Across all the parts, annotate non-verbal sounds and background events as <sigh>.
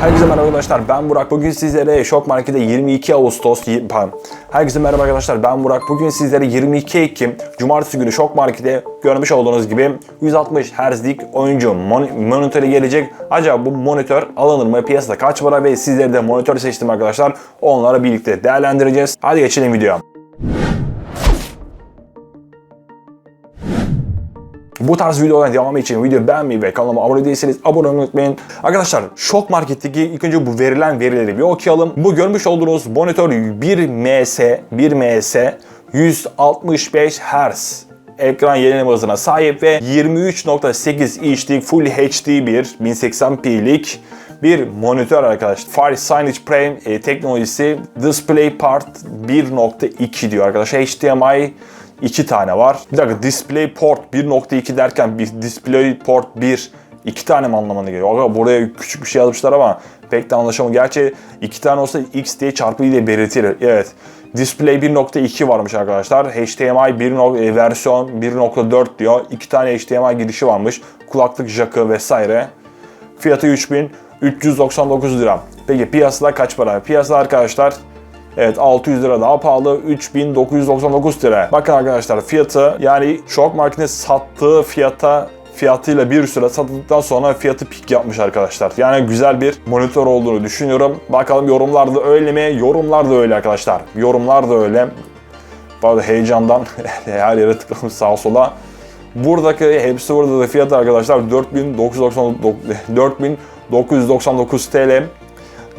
Herkese merhaba arkadaşlar ben Burak. Bugün sizlere Şok Market'te 22 Ağustos, pardon. Herkese merhaba arkadaşlar ben Burak. Bugün sizlere 22 Ekim Cumartesi günü Şok Market'te görmüş olduğunuz gibi 160 Hz'lik oyuncu mon- monitörü gelecek. Acaba bu monitör alınır mı? Piyasada kaç para ve sizlere de monitör seçtim arkadaşlar. Onları birlikte değerlendireceğiz. Hadi geçelim videoya. Bu tarz videoların devamı için videoyu beğenmeyi ve kanalıma abone değilseniz abone olmayı unutmayın. Arkadaşlar Şok Market'teki ilk önce bu verilen verileri bir okuyalım. Bu görmüş olduğunuz monitör 1ms 1ms 165 Hz ekran yenileme hızına sahip ve 23.8 inçlik Full HD bir 1080p'lik bir monitör arkadaşlar. Fire Signage Prime e, teknolojisi DisplayPort 1.2 diyor arkadaşlar. HDMI iki tane var. Bir dakika DisplayPort 1.2 derken bir DisplayPort 1 iki tane mi anlamına geliyor? Aga buraya küçük bir şey yazmışlar ama pek de anlaşılmıyor. Gerçi iki tane olsa X diye çarpı diye belirtilir. Evet. Display 1.2 varmış arkadaşlar. HDMI 1. nok- e, versiyon 1.4 diyor. İki tane HDMI girişi varmış. Kulaklık jackı vesaire. Fiyatı 3399 lira. Peki piyasada kaç para? Piyasada arkadaşlar Evet 600 lira daha pahalı 3999 lira. Bakın arkadaşlar fiyatı yani Şok Market'in sattığı fiyata fiyatıyla bir süre satıldıktan sonra fiyatı pik yapmış arkadaşlar. Yani güzel bir monitör olduğunu düşünüyorum. Bakalım yorumlarda öyle mi? Yorumlar da öyle arkadaşlar. Yorumlar da öyle. Bu heyecandan <laughs> her yere tıkladım sağa sola. Buradaki hepsi burada da fiyatı arkadaşlar 4999 4999 TL.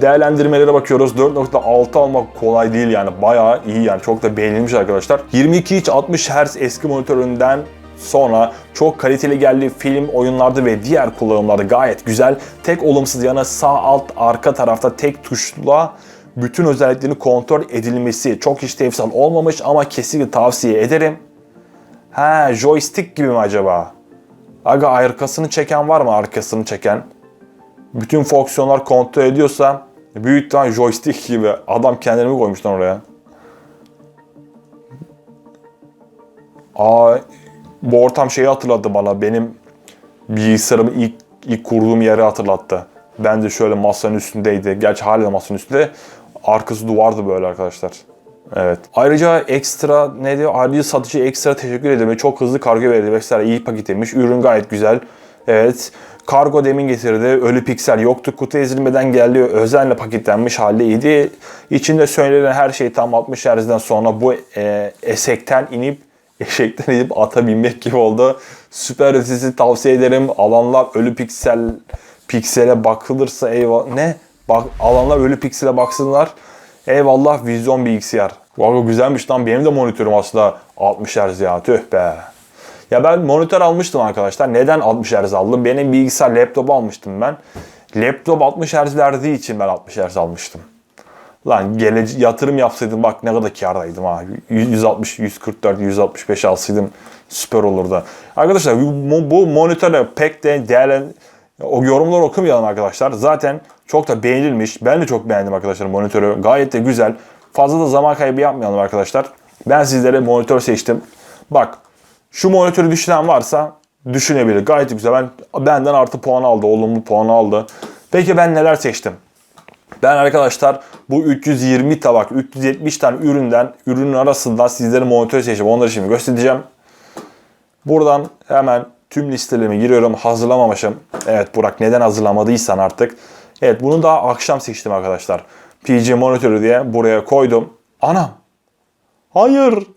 Değerlendirmelere bakıyoruz. 4.6 almak kolay değil yani. Bayağı iyi yani. Çok da beğenilmiş arkadaşlar. 22 inç 60 Hz eski monitöründen sonra çok kaliteli geldi. Film, oyunlarda ve diğer kullanımlarda gayet güzel. Tek olumsuz yanı sağ alt arka tarafta tek tuşla bütün özelliklerini kontrol edilmesi. Çok işlevsel olmamış ama kesinlikle tavsiye ederim. Ha joystick gibi mi acaba? Aga arkasını çeken var mı arkasını çeken? bütün fonksiyonlar kontrol ediyorsa büyük ihtimal joystick gibi adam kendini mi koymuşlar oraya? Aa, bu ortam şeyi hatırlattı bana. Benim bilgisayarımı ilk, ilk kurduğum yeri hatırlattı. Ben de şöyle masanın üstündeydi. Gerçi hala da masanın üstünde. Arkası duvardı böyle arkadaşlar. Evet. Ayrıca ekstra ne diyor? Ayrıca satıcı ekstra teşekkür ederim. Çok hızlı kargo verdi vesaire. iyi paketlemiş. Ürün gayet güzel. Evet. Kargo demin getirdi. Ölü piksel yoktu. Kutu ezilmeden geldi. Özenle paketlenmiş haldeydi. İçinde söylenen her şey tam 60 Hz'den sonra bu e, esekten inip <laughs> eşekten inip ata binmek gibi oldu. Süper ötesi tavsiye ederim. Alanlar ölü piksel piksele bakılırsa eyvah ne? Bak alanlar ölü piksele baksınlar. Eyvallah vizyon bilgisayar. Valla güzelmiş lan benim de monitörüm aslında 60 Hz ya tüh be. Ya ben monitör almıştım arkadaşlar. Neden 60 Hz aldım? Benim bilgisayar laptop almıştım ben. Laptop 60 Hz verdiği için ben 60 Hz almıştım. Lan gelece yatırım yapsaydım bak ne kadar kârdaydım ha. 160, 144, 165 alsaydım süper olurdu. Arkadaşlar bu, bu monitörle pek de değerlen o yorumları okumayalım arkadaşlar. Zaten çok da beğenilmiş. Ben de çok beğendim arkadaşlar monitörü. Gayet de güzel. Fazla da zaman kaybı yapmayalım arkadaşlar. Ben sizlere monitör seçtim. Bak şu monitörü düşünen varsa düşünebilir. Gayet güzel. Ben benden artı puan aldı. Olumlu puan aldı. Peki ben neler seçtim? Ben arkadaşlar bu 320 tabak, 370 tane üründen, ürünün arasından sizlere monitör seçtim. Onları şimdi göstereceğim. Buradan hemen tüm listelerime giriyorum. Hazırlamamışım. Evet Burak neden hazırlamadıysan artık. Evet bunu daha akşam seçtim arkadaşlar. PG monitörü diye buraya koydum. Anam. Hayır.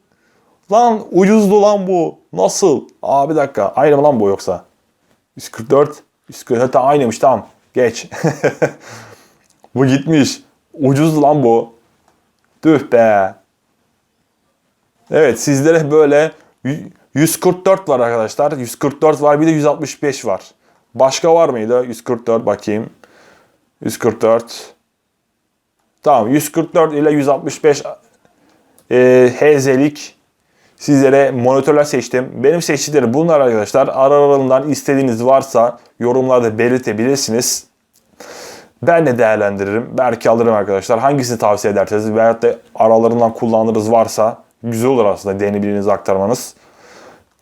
Lan ucuzdu lan bu. Nasıl? Aa bir dakika. Aynı mı lan bu yoksa? 144. 144 hatta aynıymış tamam. Geç. <laughs> bu gitmiş. Ucuzdu lan bu. Tüh be. Evet sizlere böyle 144 var arkadaşlar. 144 var bir de 165 var. Başka var mıydı? 144 bakayım. 144. Tamam 144 ile 165 e, HZ'lik sizlere monitörler seçtim. Benim seçtiklerim bunlar arkadaşlar. Aralarından istediğiniz varsa yorumlarda belirtebilirsiniz. Ben de değerlendiririm. Belki alırım arkadaşlar. Hangisini tavsiye ederseniz veyahut da aralarından kullandığınız varsa güzel olur aslında deneyebildiğinizi aktarmanız.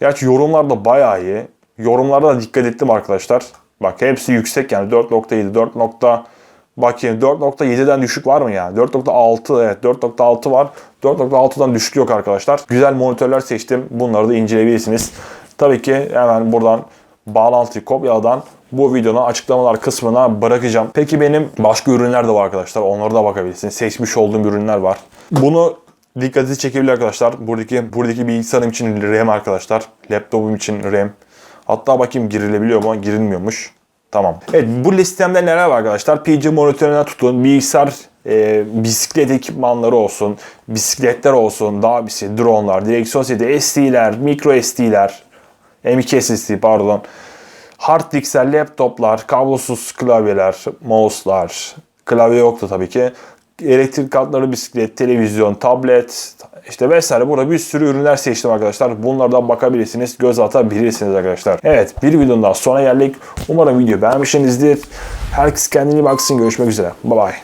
Gerçi yorumlar da bayağı iyi. Yorumlarda da dikkat ettim arkadaşlar. Bak hepsi yüksek yani 4.7, 4. Bakayım 4.7'den düşük var mı ya? 4.6 evet 4.6 var. 4.6'dan düşük yok arkadaşlar. Güzel monitörler seçtim. Bunları da inceleyebilirsiniz. Tabii ki hemen buradan bağlantıyı kopyaladan bu videonun açıklamalar kısmına bırakacağım. Peki benim başka ürünler de var arkadaşlar. Onlara da bakabilirsiniz. Seçmiş olduğum ürünler var. Bunu dikkatinizi çekebilir arkadaşlar. Buradaki buradaki bilgisayarım için RAM arkadaşlar. Laptopum için RAM. Hatta bakayım girilebiliyor mu? Girilmiyormuş. Tamam. Evet bu listemde neler var arkadaşlar? PC monitörüne tutun, bilgisayar, e, bisiklet ekipmanları olsun, bisikletler olsun, dağ bisikleti, dronelar, direksiyon seti, SD'ler, micro SD'ler, M2 SSD pardon. Hard diskler, laptoplar, kablosuz klavyeler, mouse'lar, klavye yoktu tabii ki. Elektrik kartları, bisiklet, televizyon, tablet, işte vesaire. Burada bir sürü ürünler seçtim arkadaşlar. Bunlardan bakabilirsiniz, göz atabilirsiniz arkadaşlar. Evet, bir videonun daha sona geldik. Umarım video beğenmişsinizdir. Herkes kendine iyi baksın. Görüşmek üzere. Bye bye.